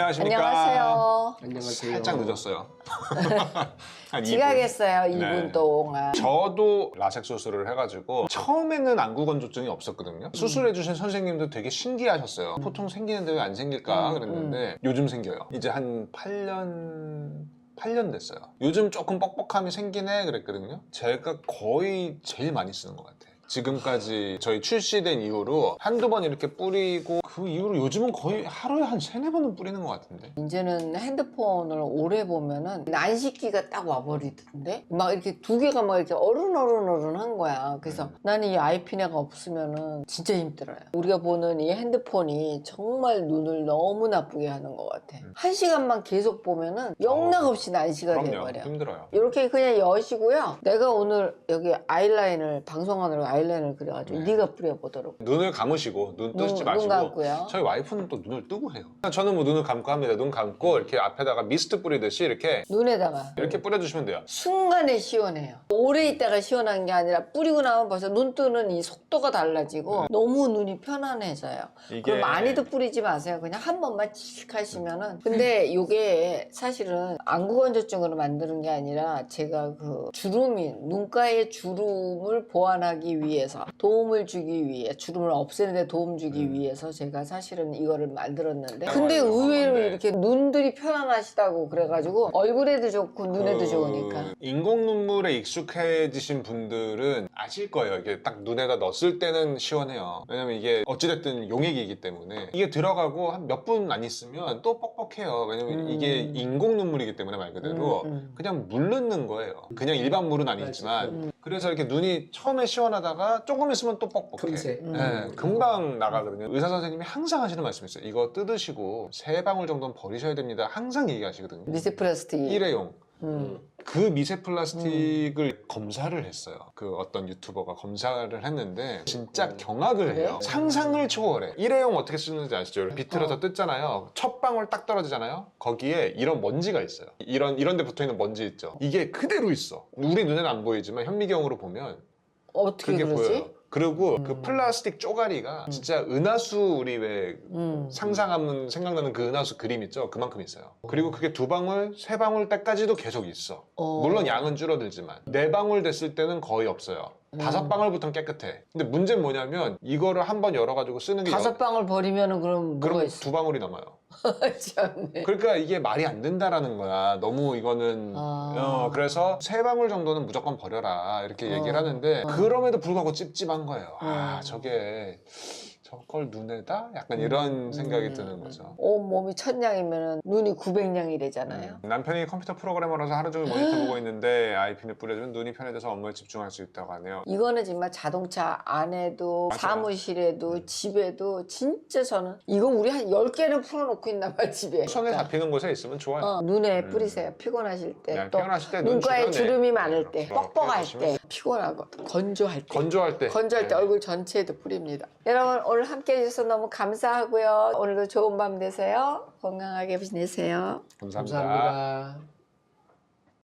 안녕하십니까. 안녕하세요. 안녕하세요. 살짝 늦었어요. 한 2분. 지각했어요. 2분 네. 동안. 저도 라섹 수술을 해가지고 처음에는 안구 건조증이 없었거든요. 수술해주신 선생님도 되게 신기하셨어요. 보통 생기는데 왜 안 생길까 음, 그랬는데 요즘 생겨요. 이제 한 8년 8년 됐어요. 요즘 조금 뻑뻑함이 생기네 그랬거든요. 제가 거의 제일 많이 쓰는 것 같아요. 지금까지 저희 출시된 이후로 한두 번 이렇게 뿌리고 그 이후로 요즘은 거의 하루에 한 세네 번은 뿌리는 것 같은데. 이제는 핸드폰을 오래 보면은 난식기가 딱 와버리던데 막 이렇게 두 개가 막 이렇게 어른 어른 어른 한 거야. 그래서 나는 이 아이피네가 없으면은 진짜 힘들어요. 우리가 보는 이 핸드폰이 정말 눈을 너무 나쁘게 하는 것 같아. 한 시간만 계속 보면은 영락없이 난시가 그럼요. 돼버려. 힘들어요. 이렇게 그냥 여시고요. 내가 오늘 여기 아이라인을 방송하느라고 아이라인을 그려가지고 네. 네. 가 뿌려보도록. 눈을 감으시고 눈 뜨시지 눈 마시고 감고요. 저희 와이프는 또 눈을 뜨고 해요. 저는 뭐 눈을 감고 합니다. 눈 감고 이렇게 앞에다가 미스트 뿌리듯이 이렇게 눈에다가 이렇게 뿌려주시면 돼요. 순간에 시원해요. 오래 있다가 시원한 게 아니라 뿌리고 나면 벌써 눈 뜨는 이 속도가 달라지고 너무 눈이 편안해져요. 이게- 그리고 많이도 뿌리지 마세요. 그냥 한 번만 칙 하시면은. 근데 이게 사실은 안구 건조증으로 만드는 게 아니라 제가 그 주름이 눈가의 주름을 보완하기 위해 서 도움을 주기 위해 주름을 없애는데 도움 주기 위해서 제가 사실은 이거를 만들었는데 근데. 의외로 네. 이렇게 눈들이 편안하시다고 그래가지고 얼굴에도 좋고 눈에도 그 좋으니까 인공 눈물에 익숙해지신 분들은 아실 거예요. 이게 딱 눈에다 넣었을 때는 시원해요. 왜냐면 이게 어찌됐든 용액이기 때문에 이게 들어가고 한 몇 분 안 있으면 또 뻑뻑해요. 왜냐면 음. 이게 인공 눈물이기 때문에 말 그대로 음, 음. 그냥 물 넣는 거예요. 그냥 일반 물은 아니지만 음. 그래서 이렇게 눈이 처음에 시원하다가 조금 있으면 또 뻑뻑해. 금세. 음. 네, 금방 나가거든요. 의사 선생님이 항상 하시는 말씀이 있어요. 이거 뜯으시고 세 방울 정도는 버리셔야 됩니다. 항상 얘기하시거든요. 미세플라스틱 일회용. 음. 그 미세 플라스틱을 검사를 했어요. 그 어떤 유튜버가 검사를 했는데 진짜 경악을 그래요? 해요. 상상을 초월해. 일회용 어떻게 쓰는지 아시죠? 비틀어서 어. 뜯잖아요. 첫 방울 딱 떨어지잖아요. 거기에 이런 먼지가 있어요. 이런 이런 데 붙어 있는 먼지 있죠. 이게 그대로 있어. 우리 눈에는 안 보이지만 현미경으로 보면 어떻게 그게 그러지? 보여요. 그리고 그 플라스틱 쪼가리가 진짜 은하수 우리 왜 음. 상상하면 생각나는 그 은하수 그림 있죠? 그만큼 있어요. 그리고 그게 두 방울, 세 방울 때까지도 계속 있어. 어. 물론 양은 줄어들지만 네 방울 됐을 때는 거의 없어요. 음. 다섯 방울부터는 깨끗해. 근데 문제는 뭐냐면 이거를 한 번 열어가지고 쓰는 게 다섯 여- 방울 버리면은 그럼 뭐가 그럼 있어? 두 방울이 넘어요. 참네. 그러니까 이게 말이 안 된다라는 거야. 너무 이거는 아. 어, 그래서 세 방울 정도는 무조건 버려라 이렇게 얘기를 어. 하는데 어. 그럼에도 불구하고 찝찝한 거예요. 아 음. 저게 저걸 눈에다 약간 이런 생각이 음. 드는 거죠. 온 몸이 천냥이면은 눈이 구백냥이 되잖아요. 음, 남편이 컴퓨터 프로그래머라서 하루 종일 모니터 보고 있는데 아이핀을 뿌려주면 눈이 편해져서 업무에 집중할 수 있다고 하네요. 이거는 정말 자동차 안에도 맞아요. 사무실에도 음. 집에도 진짜 저는 이거 우리 한 10개는 풀어놓고 있나 봐 집에 손에 그러니까. 잡히는 곳에 있으면 좋아요. 어, 눈에 음. 뿌리세요 피곤하실 그냥 때또 피곤하실 때 눈 눈가에 주변에 주름이 많을 때 이렇게 뻑뻑할 때 피곤하고 건조할 때 건조할 때 건조할 때 네. 얼굴 전체에도 뿌립니다. 여러분 오늘 함께 해 주셔서 너무 감사하고요. 오늘도 좋은 밤 되세요. 건강하게 지내세요. 감사합니다. 감사합니다.